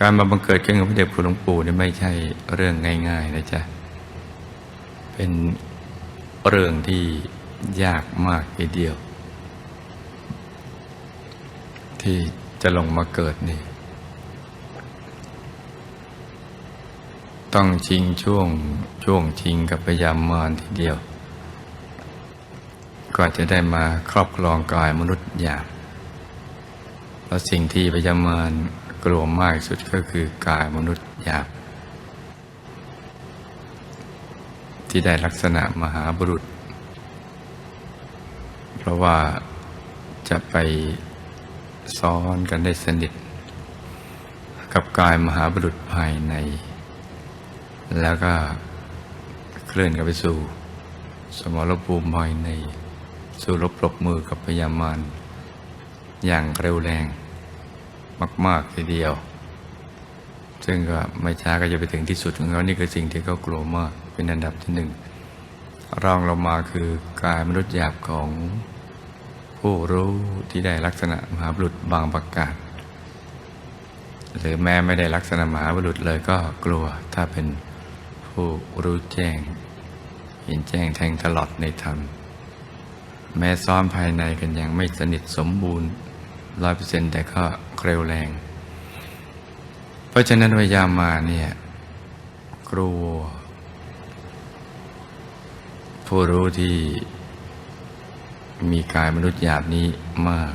การมาบังเกิดขึ้นของพระเดชคุณหลวงปู่นี่ไม่ใช่เรื่องง่ายๆนะจ๊ะ เป็นเรื่องที่ยากมากทีเดียว ที่จะลงมาเกิดนี่ ต้องชิงช่วงช่วงชิงกับพยามารทีเดียวก็จะได้มาครอบครองกายมนุษย์หยาบแล้วสิ่งที่พยามาร กลัวมากสุดก็คือกายมนุษย์หยาบ ที่ได้ลักษณะมหาบุรุษ เพราะว่าจะไปซ้อนกันได้สนิท กับกายมหาบุรุษภายใน แล้วก็เคลื่อนกันไปสู่ สมรภูมิภายใน สู่รบปรบมือกับพยามารอย่างเร็วแรง มาก ๆ ทีเดียว ซึ่งก็ไม่ช้าก็จะไปถึงที่สุดของเขานี่คือสิ่งที่เขากลัวมากเป็นอันดับที่หนึ่งรองลงมาคือกายมนุษย์หยาบของผู้รู้ที่ได้ลักษณะมหาบุรุษบางประกาศหรือแม้ไม่ได้ลักษณะมหาบุรุษเลยก็กลัวถ้าเป็นผู้รู้แจ้ง เห็นแจ้งแทงตลอดในธรรม แม้ซ้อมภายในกันยังไม่สนิทสมบูรณ์ร้อยเปอร์เซ็นต์แต่ก็ เร็วแรง เพราะฉะนั้นวิยามาเนี่ยกลัว ผู้รู้ที่มีกายมนุษย์หยาบนี้มาก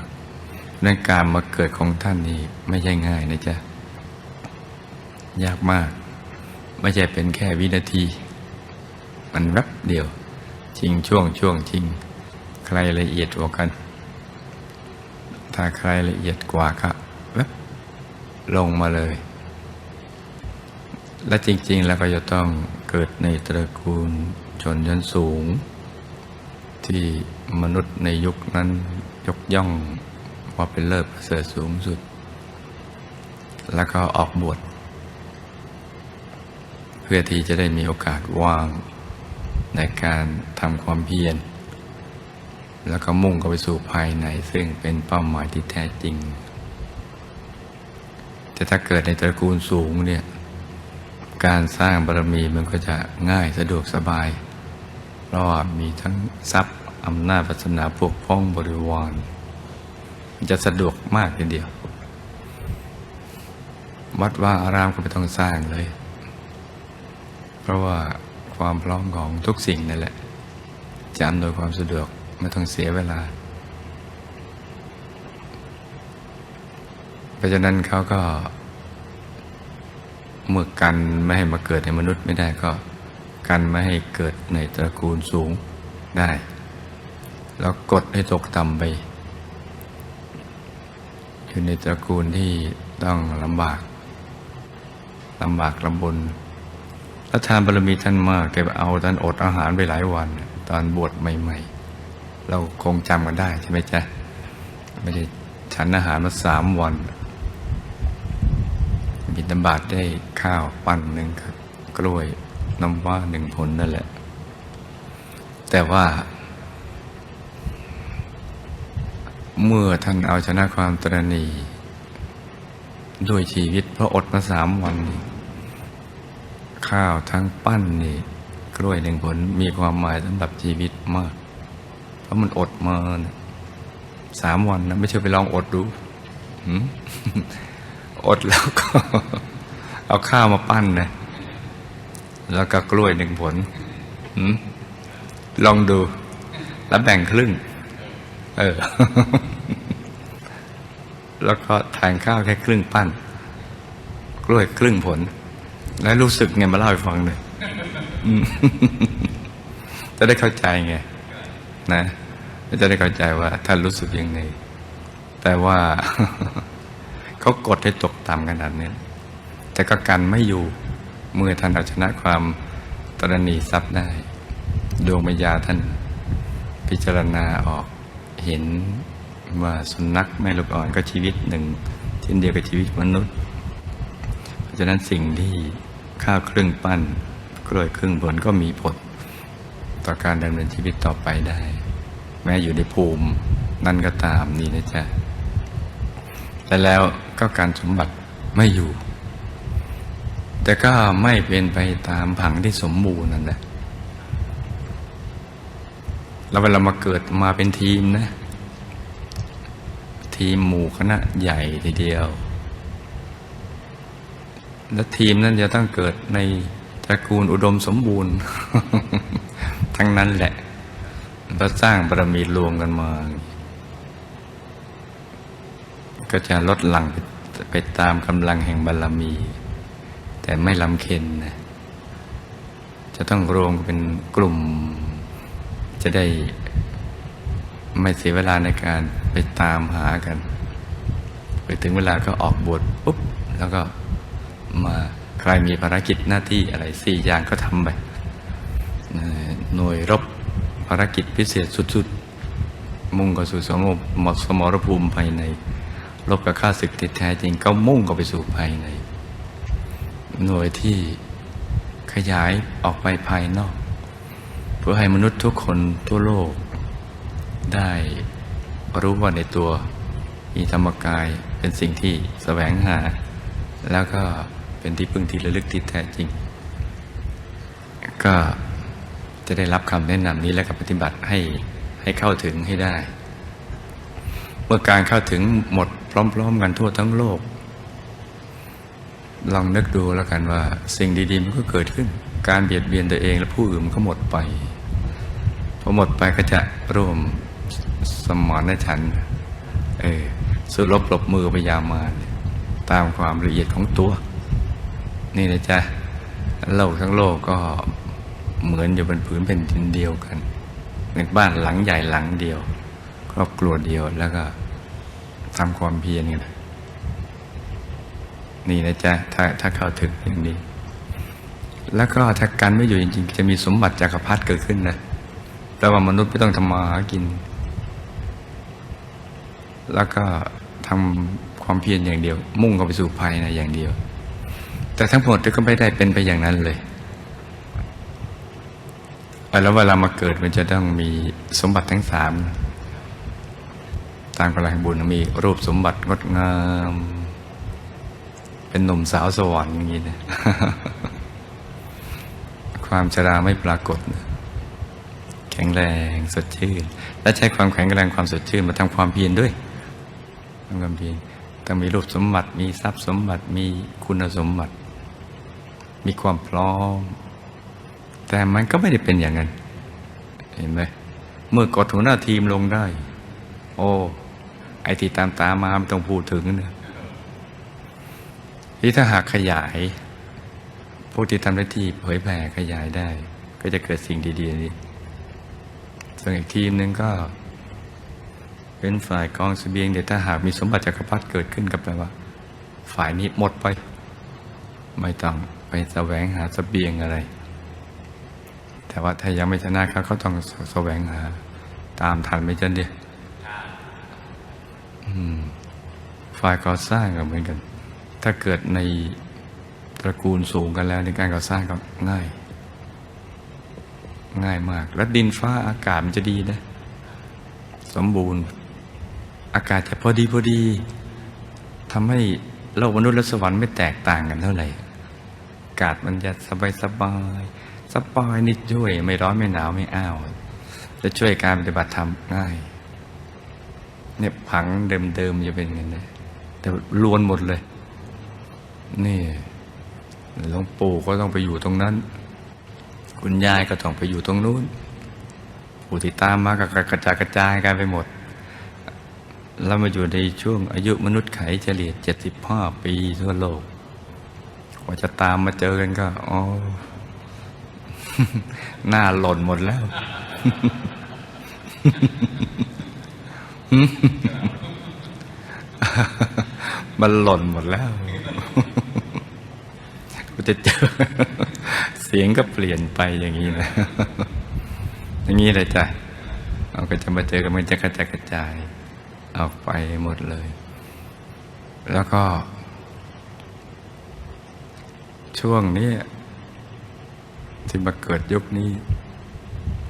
นั่นการมาเกิดของท่านนี่ไม่ใช่ง่ายนะจ๊ะ ยากมาก ไม่ใช่เป็นแค่วินาที มันแวบเดียวจริงช่วงช่วงจริง ใครละเอียดกว่ากัน ถ้าใครละเอียดกว่าก็แวบ ลงมาเลย และจริง ๆ แล้วก็จะต้องเกิดในตระกูลชนชั้นสูง ที่มนุษย์ในยุคนั้นยกย่องว่าเป็นเลิศประเสริฐสูงสุด แล้วก็ออกบวชเพื่อที่จะได้มีโอกาสว่างในการทำความเพียรแล้วก็มุ่งเข้าไปสู่ภายในซึ่งเป็นเป้าหมายที่แท้จริง แต่ถ้าเกิดในตระกูลสูงเนี่ยการสร้างบารมีมันก็จะง่ายสะดวกสบาย เพราะว่ามีทั้งทรัพย์อำนาจศาสนาปกป้องบริวารมันจะสะดวกมากทีเดียว วัดว่าอารามก็ไม่ต้องสร้างเลย เพราะว่าความพร้อมของทุกสิ่งนั่นแหละจะอำนวยความสะดวกไม่ต้องเสียเวลา เพราะฉะนั้นเขาก็ เมื่อกันไม่ให้มาเกิดในมนุษย์ไม่ได้ก็ กันไม่ให้เกิดในตระกูลสูงได้ แล้วกดให้ตกต่ำไป อยู่ในตระกูลที่ต้องลำบากลำบากลำบนแล้วทานบารมีท่านมากแกเอาท่านอดอาหารไปหลายวัน ตอนบวชใหม่ ๆ เราคงจำกันได้ใช่ไหมจ๊ะ ไม่ได้ฉันอาหารมาสามวัน บิณฑบาตได้ข้าวปั้นหนึ่งครับ กล้วยน้ำว่าหนึ่งผลนั่นแหละ แต่ว่า เมื่อท่านเอาชนะความตรณีด้วยชีวิตเพราะอดมาสามวัน ข้าวทั้งปั้นนี่ กล้วยหนึ่งผลมีความหมายสำหรับชีวิตมาก เพราะมันอดมาสามวันนะ ไม่ใช่ไปลองอดดู อดแล้วก็ เอาข้าวมาปั้นนะแล้วก็กล้วยหนึ่งผลลองดู แล้วแบ่งครึ่ง เออ แล้วก็ทานข้าวแค่ครึ่งปั้น กล้วยครึ่งผล แล้วรู้สึกไงมาเล่าให้ฟังเลยอืมจะได้เข้าใจไงนะจะได้เข้าใจว่าท่านรู้สึกยังไง แต่ว่า เขากดให้ตกต่ำขนาดนี้แต่ก็กันไม่อยู่เมื่อท่านเอาชนะความตรณีทรัพย์ได้ ดวงวิญญาท่านพิจารณาออกเห็นว่าสุนัขแม่ลูกอ่อนก็ชีวิตหนึ่งเช่นเดียวกับชีวิตมนุษย์ เพราะฉะนั้นสิ่งที่ข้าวครึ่งปั้นกล้วยครึ่งผลก็มีผลต่อการดำเนินชีวิตต่อไปได้ แม้อยู่ในภูมินั่นก็ตามนี่นะจ๊ะแต่แล้ว ก็การสมบัติไม่อยู่ แต่ก็ไม่เป็นไปตามผังที่สมบูรณ์นั่นแหละแล้วเวลามาเกิดมาเป็นทีมนะ ทีมหมู่คณะใหญ่ทีเดียว และทีมนั้นจะต้องเกิดในตระกูลอุดมสมบูรณ์ ทั้งนั้นแหละเราสร้างบารมีรวมกันมา ก็จะลดหลั่งไปไปตามกำลังแห่งบารมี แต่ไม่ลำเค็นนะจะต้องรวมเป็นกลุ่ม จะได้ไม่เสียเวลาในการไปตามหากัน ไปถึงเวลาก็ออกบทปุ๊บ แล้วก็มาใครมีภารกิจหน้าที่อะไรสี่อย่างก็ทำไปหน่วยรบภารกิจพิเศษสุดๆ มุ่งเข้าสู่สงบหมบสมรภูมิภายใน รบกับข้าศึกที่แท้จริงก็มุ่งเข้าไปสู่ภายใน หน่วยที่ขยายออกไปภายนอก เพื่อให้มนุษย์ทุกคนทั่วโลก ได้รู้ว่าในตัวมีธรรมกายเป็นสิ่งที่แสวงหา แล้วก็เป็นที่พึ่งที่ระลึกที่แท้จริง ก็จะได้รับคำแนะนำนี้แล้วก็ปฏิบัติให้ให้เข้าถึงให้ได้ เมื่อการเข้าถึงหมดพร้อม ๆ กันทั่วทั้งโลก ลองนึกดูแล้วกันว่า สิ่งดี ๆ มันก็เกิดขึ้น การเบียดเบียนตัวเองและผู้อื่นมันก็หมดไปพอหมดไปก็จะร่วมสมรณฉันเออสู้รบปรบมือพยายามมาตามความละเอียดของตัว นี่นะจ๊ะโลกทั้งโลกก็เหมือนอยู่บนผืนเป็นดินเดียวกันเป็นบ้านหลังใหญ่หลังเดียว ครอบครัวเดียวแล้วก็ทำความเพียรกันนี่นะจ๊ะถ้าถ้าเข้าถึงอย่างนี้ แล้วก็ถ้ากันไม่อยู่จริง ๆ จะมีสมบัติจักรพรรดิเกิดขึ้นนะแปลว่ามนุษย์ไม่ต้องทำมาหากิน แล้วก็ทำความเพียรอย่างเดียว มุ่งเข้าไปสู่ภายในอย่างเดียว แต่ทั้งหมดก็ไม่ได้เป็นไปอย่างนั้นเลยแล้วเวลามาเกิดมันจะต้องมีสมบัติทั้งสาม ตามกำลังบุญมีรูปสมบัติงดงาม เป็นหนุ่มสาวสวรรค์อย่างนี้นะความชราไม่ปรากฏ แข็งแรงสดชื่น และใช้ความแข็งแรงความสดชื่นมาทำความเพียรด้วยทำความเพียรต้องมีรูปสมบัติ มีทรัพย์สมบัติมีคุณสมบัติ มีความพร้อม แต่มันก็ไม่ได้เป็นอย่างนั้น เห็นไหมเมื่อกดหัวหน้าทีมลงได้ โอ้ อ้ที่ตามตามมาไม่ต้องพูดถึงนะที่ถ้าหากขยายพวกที่ทำหน้าที่เผยแผ่ขยายได้ ก็จะเกิดสิ่งดีๆนี้ส่วนอีกทีมหนึ่งก็ เป็นฝ่ายกองเสบียงเดี๋ยวถ้าหากมีสมบัติจักรพรรดิเกิดขึ้นก็แปลว่า ฝ่ายนี้หมดไป ไม่ต้องไปแสวงหาเสบียงอะไร แต่ว่าถ้ายังไม่ชนะเขาเขาต้องแสวงหา ตามทันไม่จนเดีย ฝ่ายก่อสร้างก็เหมือนกัน ถ้าเกิดในตระกูลสูงกันแล้วในการก่อสร้างก็ง่าย ง่ายมาก แล้วดินฟ้าอากาศมันจะดีนะ สมบูรณ์ อากาศจะพอดีพอดีทำให้โลกมนุษย์และสวรรค์ไม่แตกต่างกันเท่าไหร่ อากาศมันจะสบายสบายสบายนี่ช่วย ไม่ร้อนไม่หนาวไม่อ้าวจะช่วยการปฏิบัติธรรมง่าย เนี่ยผังเดิมๆจะเป็นอย่างนี้แต่ลวนหมดเลย นี่หลวงปู่ก็ต้องไปอยู่ตรงนั้น คุณยายก็ต้องไปอยู่ตรงนู้นผู้ที่ตามมาก็กระจายกระจายกันไปหมด แล้วมาอยู่ในช่วงอายุมนุษย์ไขเฉลี่ยเจ็ดสิบห้าปีทั่วโลกกว่าจะตามมาเจอกันก็อ๋อหน้าหล่นหมดแล้ว มันหล่นหมดแล้วกูจะเจอ เสียงก็เปลี่ยนไปอย่างนี้นะ อย่างนี้เลยจ้ะเราก็จะมาเจอกันมันจะกระจายกระจายออกไปหมดเลย แล้วก็ ช่วงนี้ที่มาเกิดยุคนี้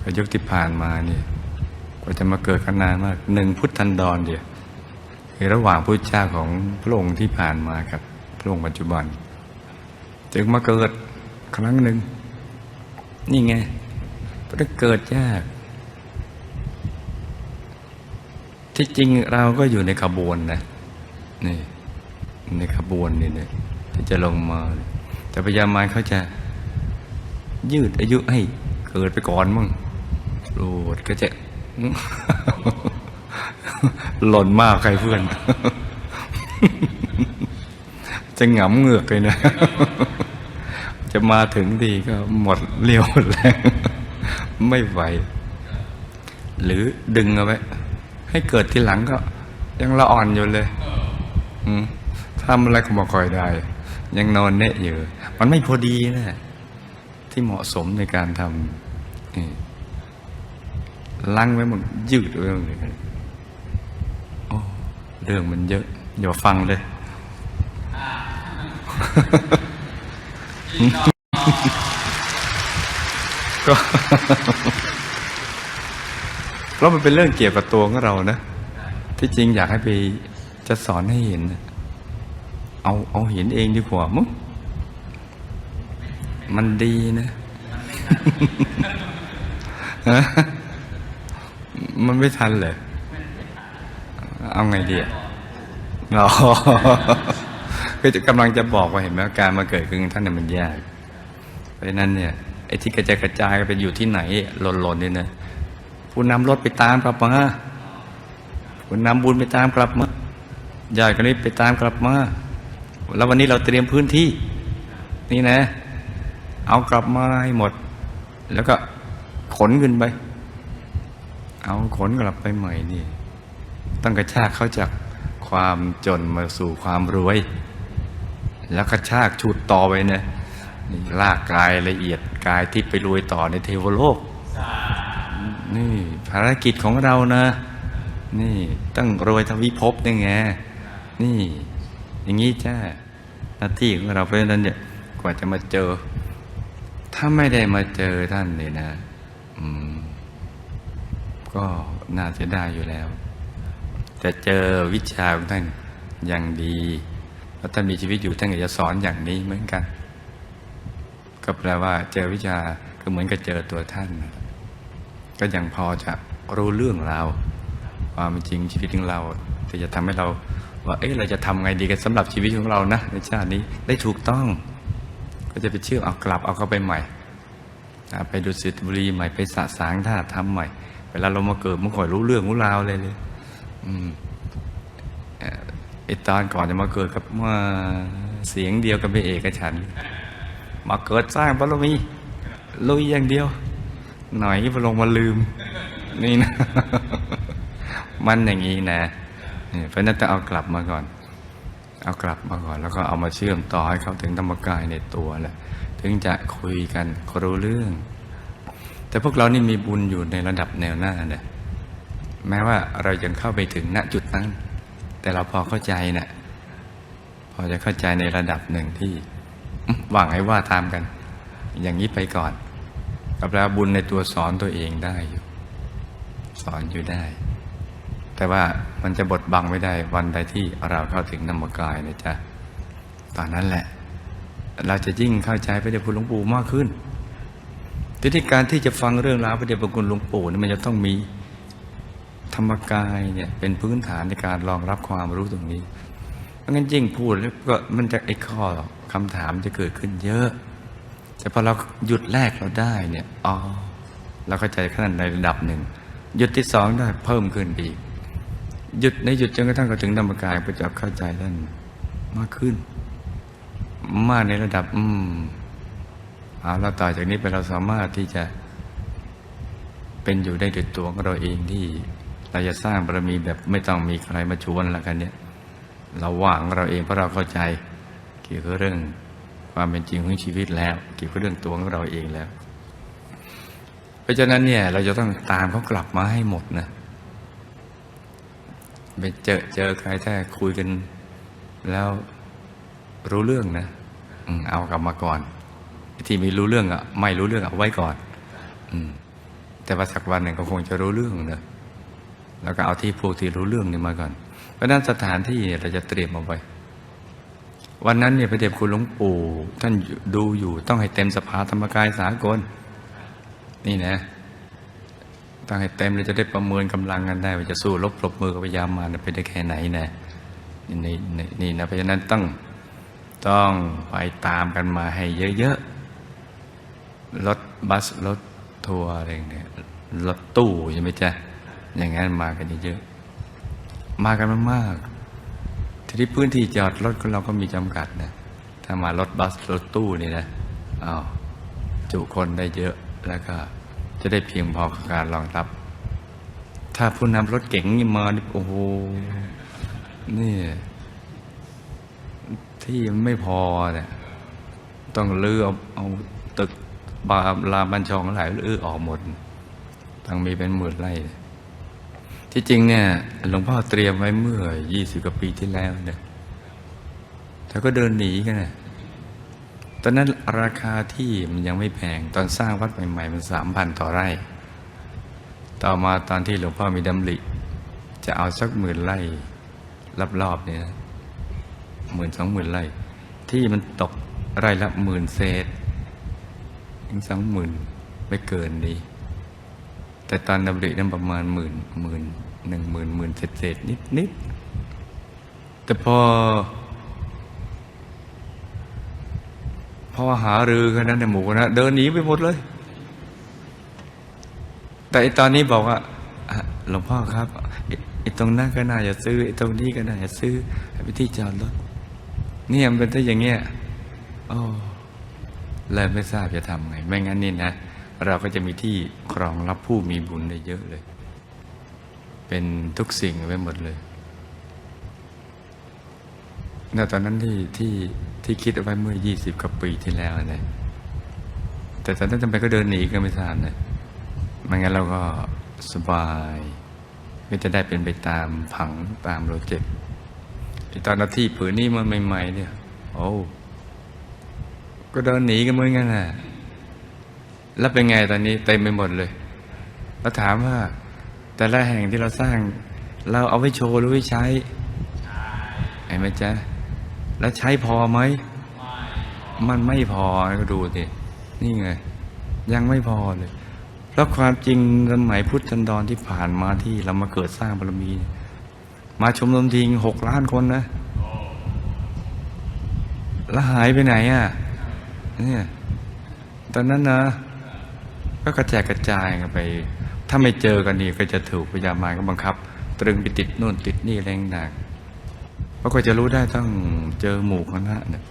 กับยุคที่ผ่านมาเนี่ย กว่าจะมาเกิดกันนานมากหนึ่งพุทธันดรเดียวคือระหว่างพุทธเจ้าของพระองค์ที่ผ่านมากับพระองค์ปัจจุบัน จึงมาเกิดครั้งหนึ่ง นี่ไงพระเกิดยาก ที่จริงเราก็อยู่ในขบวนนะนี่ในขบวนนี่เนี่ยที่จะลงมา แต่พญามารเขาจะยืดอายุให้เกิดไปก่อนมั่งโลดก็จะ หล่นมากใครเพื่อน จะหงำเหงือกเลยนะ จะมาถึงดีก็หมดเลี้ยวหมดแรงไม่ไหว หรือดึงเอาไว้ ให้เกิดทีหลังก็ ยังละอ่อนอยู่เลยทำอะไรก็ไม่ค่อยได้ ยังนอนเนะอยู่ มันไม่พอดีนะ ที่เหมาะสมในการทำนี่ ลังไว้หมดยืดไว้หมดเลยโอ้เรื่องมันเยอะอย่าฟังเลยก็เพราะมันเป็นเรื่องเกี่ยวกับตัวของเรานะ ที่จริงอยากให้ไปจะสอนให้เห็น เอาเอาเห็นเองดีกว่ามั้งมันดีนะฮะ มันไม่ทันเลย เอาไงดีอะอ๋อคือจะกำลังจะบอกว่าเห็นไหมการมาเกิดขึ้นท่านเนี่ยมันยาก เพราะฉะนั้นเนี่ยไอ้ที่กระจายกระจายไปอยู่ที่ไหนหล่นๆนี่นะผู้นำรถไปตามกลับมาผู้นำบุญไปตามกลับมาญาติกันนี้ไปตามกลับมาแล้ววันนี้เราเตรียมพื้นที่ นี่นะ เอากลับมาให้หมด แล้วก็ขนขึ้นไป เอาขนกลับไปใหม่นี่ ต้องกระชากเขาจากความจนมาสู่ความรวย แล้วกระชากชุดต่อไปนะนี่ลากกายละเอียดกายที่ไปรวยต่อในเทวโลก นี่ภารกิจของเรานะ นี่ต้องรวยทวิภพนี่ไงนี่ อย่างนี้จ้าหน้าที่ของเราเพราะฉะนั้นเนี่ยกว่าจะมาเจอ ถ้าไม่ได้มาเจอท่านเลยนะ อืม ก็น่าจะได้อยู่แล้ว แต่เจอวิชาของท่านอย่างดีแล้วท่านมีชีวิตอยู่ท่านก็จะสอนอย่างนี้เหมือนกัน ก็แปลว่าเจอวิชาก็เหมือนกับเจอตัวท่าน ก็ยังพอจะรู้เรื่องราวความจริงชีวิตของเราที่จะทำให้เราว่าเอ๊ะเราจะทำไงดีกันสำหรับชีวิตของเรานะในชาตินี้ได้ถูกต้อง ก็จะไปเชื่อเอากลับเอาเข้าไปใหม่ ไปดูสิตบุรีใหม่ไปสะสางท่าทำใหม่ เวลาเรามาเกิดมันค่อยรู้เรื่องรู้ราวเลยเลยอืมเอ่อไอตอนก่อนจะมาเกิดกับมาเสียงเดียวกับพระเอกฉัน มาเกิดสร้างบารมีลุยอย่างเดียว หน่อยพลงมาลืม นี่นะ มันอย่างนี้นะเพราะฉะนั้นต้องเอากลับมาก่อน เอากลับมาก่อน แล้วก็เอามาเชื่อมต่อให้เขาถึงธรรมกายในตัวแหละถึงจะคุยกันรู้เรื่อง แต่พวกเรานี่มีบุญอยู่ในระดับแนวหน้าเนี่ยแม้ว่าเรายังเข้าไปถึงณจุดนั้น แต่เราพอเข้าใจเนะ่ยพอจะเข้าใจในระดับหนึ่งที่หวังให้ว่าตามกัน อย่างนี้ไปก่อนกับแล้วบุญในตัวสอนตัวเองได้อยู่ สอนอยู่ได้ แต่ว่ามันจะบดบังไม่ได้วันใดที่เราเข้าถึงนามกายนะจ๊ะตอนนั้นแหละ เราจะยิ่งเข้าใจพระเดชคุณหลวงปู่มากขึ้น ทีนี้การที่จะฟังเรื่องราวพระเดชพระคุณหลวงปู่นี่มันจะต้องมีธรรมกายเนี่ยเป็นพื้นฐานในการรองรับความรู้ตรงนี้ เพราะงั้นยิ่งพูดแล้วก็มันจะไอ้ข้อคำถามจะเกิดขึ้นเยอะ แต่พอเราหยุดแรกเราได้เนี่ยอ๋อเราเข้าใจขั้นในระดับหนึ่งหยุดที่สองได้เพิ่มขึ้นไปอีกหยุดในหยุดจนกระทั่งเราถึงธรรมกายก็จะเข้าใจท่านมากขึ้น มากในระดับ อืม เอาแล้วต่อจากนี้ไปเราสามารถที่จะเป็นอยู่ได้ด้วยตัวของเราเองที่เราจะสร้างบารมีแบบไม่ต้องมีใครมาชวนละกันเนี่ยเราว่างเราเองเพราะเราเข้าใจเกี่ยวกับเรื่องความเป็นจริงของชีวิตแล้ว เกี่ยวกับเรื่องตัวของเราเองแล้ว เพราะฉะนั้นเนี่ยเราจะต้องตามเขากลับมาให้หมดนะไปเจอเจอใครถ้าคุยกันแล้วรู้เรื่องนะเอากลับมาก่อน ที่มีรู้เรื่องอะไม่รู้เรื่องเอาไว้ก่อน อืม แต่ว่าสักวันหนึ่งก็คงจะรู้เรื่องเนะแล้วก็เอาที่พวกที่รู้เรื่องนี่มาก่อน เพราะนั้นสถานที่เราจะเตรียมเอาไว้ วันนั้นเนี่ยพระเดชคุณหลวงปู่ ท่านดูอยู่ต้องให้เต็มสภาธรรมกายสากล นี่นะต้องให้เต็มเลยจะได้ประเมินกำลังกันได้ว่าจะสู้รบปรบมือกับพยายามมารไปได้แค่ไหนนะนี่นี่นี่นี่นะเพราะฉะนั้นต้องต้องไปตามกันมาให้เยอะ รถบัสรถทัวร์อะไรเนี่ยรถตู้ใช่ไหมจ๊ะอย่างนั้นมากันเยอะๆมากันมากๆทีนี้พื้นที่จอดรถของเราก็มีจำกัดนะถ้ามารถบัสรถตู้นี่นะอ้าวจุคนได้เยอะแล้วก็จะได้เพียงพอกับการรองรับ ถ้าผู้นำรถเก๋งมีมาโอ้โหนี่ที่ไม่พอเนี่ยต้องเลือเอาเอา บาลาบัญชองหลายลื้อออกหมดต้งมีเป็นหมื่นไร่ที่จริงเนี่ยหลวงพ่อเตรียมไว้เมื่อยี่สิบกว่าปีที่แล้วเนี่ยแต่ก็เดินหนีกันนะตอนนั้นราคาที่มันยังไม่แพง ตอนสร้างวัดใหม่ๆมันสามพันต่อไร่ ต่อมาตอนที่หลวงพ่อมีดำริจะเอาสักหมื่นไร่รอบๆเนี่ยนะหมื่นสองหมื่นไร่ ที่มันตกไร่ละหมื่นเศษ ถึงสองหมื่นไม่เกินนี้แต่ตอนดำรินั้นประมาณหมื่นหมื่นหนึ่งหมื่นหมื่นเศษเศษนิดนิดแต่พอ พอหารือกันนั้นในหมู่คณะเดินหนีไปหมดเลย แต่อตอนนี้บอกว่าอะหลวงพ่อครับไอ้ตรงนั้นก็น่าจะซื้อไอ้ตรงนี้ก็น่าจะซื้อไปที่จอดรถเนี่ยมันเป็นถ้าอย่างเงี้ยโอ้ เลยไม่ทราบจะทำไง ไม่งั้นนี่นะ เราก็จะมีที่ครองรับผู้มีบุญได้เยอะเลย เป็นทุกสิ่งไว้หมดเลยแต่ตอนนั้นที่ที่ที่คิดเอาไว้เมื่อยี่สิบกว่าปีที่แล้วนะแต่ตอนนั้นทำไมก็เดินหนีก็ไม่ทราบนะไม่งั้นเราก็สบายก็จะได้เป็นไปตามผังตามโปรเจกต์ไอ้ตอนนาที่ผืนนี้มันใหม่ ๆ เนี่ย โอ้ ก็เดินหนีกันเหมือนกันแหละแล้วเป็นไงตอนนี้เต็มไปหมดเลย แล้วถามว่า แต่ละแห่งที่เราสร้าง เราเอาไว้โชว์หรือไว้ใช้เห็นไหมจ๊ะ แล้วใช้พอไหม มันไม่พอก็ดูสินี่ไง ยังไม่พอเลย เพราะความจริงสมัยพุทธันดรที่ผ่านมาที่เรามาเกิดสร้างบารมี มาชมรมทิงหกล้านคนนะ แล้วหายไปไหนอะ เนี่ยตอนนั้นนะก็กระจายกระจายกันไป ถ้าไม่เจอกันนี่ก็จะถูกพยามารก็บังคับ ตรึงไปติดโน่นติดนี่แรงหนักเพราะก็จะรู้ได้ต้องเจอหมู่คณะเนี่ย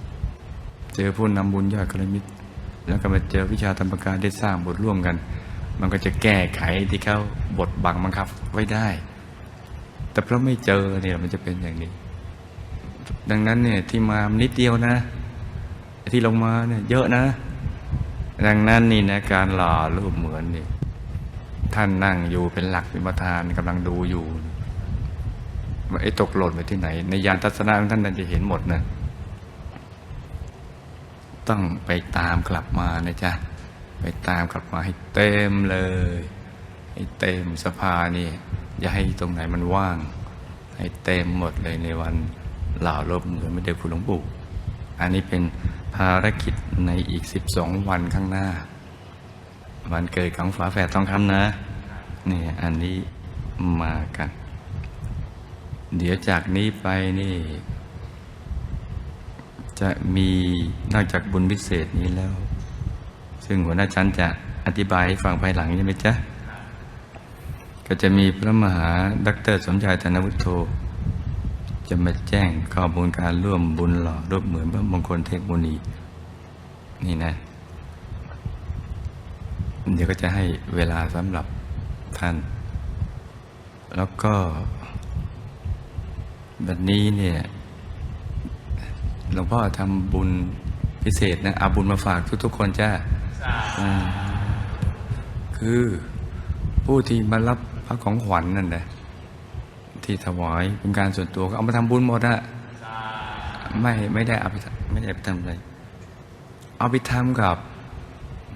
เจอผู้นำบุญยอดกระมิตรแล้วก็มาเจอวิชาธรรมการได้สร้างบทร่วมกัน มันก็จะแก้ไขที่เขาบทบังบังคับไว้ได้ แต่เพราะไม่เจอเนี่ยมันจะเป็นอย่างนี้ ดังนั้นเนี่ยที่มานิดเดียวนะ ที่ลงมาเนี่ยเยอะนะ ดังนั้นนี่นะการหล่อรูปเหมือนนี่ท่านนั่งอยู่เป็นหลักเป็นประธานกำลังดูอยู่ไอ้ตกหล่นไปที่ไหน ในยานทัศนะท่านนั้นจะเห็นหมดนะ ต้องไปตามกลับมานะจ๊ะ ไปตามกลับมาให้เต็มเลยให้เต็มสภานี่ อย่าให้ตรงไหนมันว่าง ให้เต็มหมดเลยในวันเหล่าลบเหมือนไม่ได้คุณหลวงปู่อันนี้เป็น ภารกิจในอีกสิบสองวันข้างหน้า วันเกิดของฝาแฝดทองคำนะนี่อันนี้มากัน เดี๋ยวจากนี้ไปนี่ จะมีนอกจากบุญพิเศษนี้แล้ว ซึ่งหัวหน้าชั้นจะอธิบายให้ฟังภายหลังใช่ไหมจ๊ะ ก็จะมีพระมหาดักเตอรสมชายธนวุฒโธ จะมาแจ้งข้อมูลการร่วมบุญหล่อรูปเหมือนพระมงคลเทพมุนี นี่นะ เดี๋ยวก็จะให้เวลาสำหรับท่าน แล้วก็แบบนี้เนี่ยหลวงพ่อทำบุญพิเศษนะเอาบุญมาฝากทุกๆคนจ้าอ่าคือผู้ที่มารับพระของขวัญนั่นนะ ที่ถวายเป็นการส่วนตัวก็เอามาทำบุญหมดอะไม่ไม่ได้เอาไปไม่ได้ไปทำอะไร เอาไปทำกับ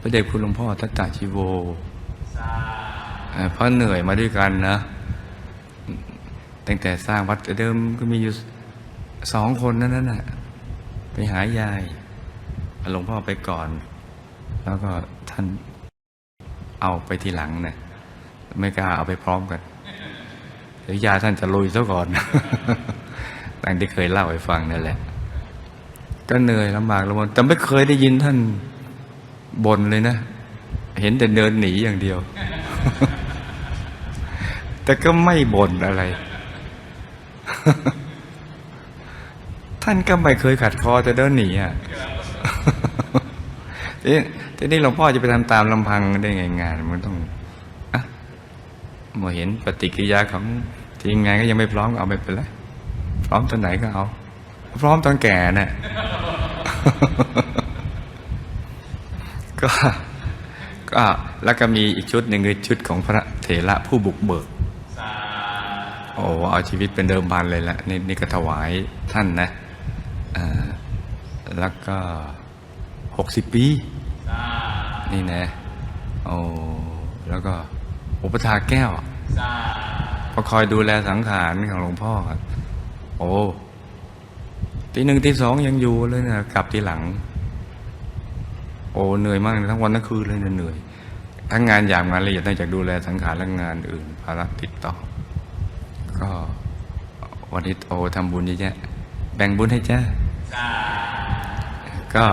พระเดชคุณหลวงพ่อทัตตาชิโวเพราะเหนื่อยมาด้วยกันนะตั้งแต่สร้างวัดเดิมก็มีอยู่สองคนนั้นน่ะไปหายายหลวงพ่อไปก่อน แล้วก็ท่านเอาไปทีหลังเนี่ยไม่กล้าเอาไปพร้อมกัน เดี๋ยวยาท่านจะลุยซะก่อนดังที่เคยเล่าให้ฟังนั่นแหละ ก็เหนื่อยลำบากลำบนแต่ไม่เคยได้ยินท่านบ่นเลยนะ เห็นแต่เดินหนีอย่างเดียว แต่ก็ไม่บ่นอะไร ท่านก็ไม่เคยขัดคอแต่เดินหนีอะทีนี้ทีนี้หลวงพ่อจะไปทำตามลำพังได้ไงงานมันต้อง เมื่อเห็นปฏิกิริยาของทีมงานก็ยังไม่พร้อมก็เอาไม่เป็นไรพร้อมตอนไหนก็เอา พร้อมตอนแก่น่ะก็ก็แล้วก็มีอีกชุดหนึ่งคือชุดของพระเถระผู้บุกเบิกโอ้เอาชีวิตเป็นเดิมพันเลยละนี่นี่ก็ถวายท่านนะอ่าแล้วก็หกสิบปี นี่นะโอ้แล้วก็ อุปถาแก้วก็คอยดูแลสังขารของหลวงพ่อครับ โอ้ตีหนึ่งตีสองยังอยู่เลยนะกลับทีหลัง โอ้เหนื่อยมากทั้งวันทั้งคืนเลยนะเหนื่อยทั้งงานอย่างงานละเอียดนอกจากดูแลสังขารและงานอื่นภาระติดต่อ ก็วันนี้โอทำบุญเยอะแยะแบ่งบุญให้จ้าก็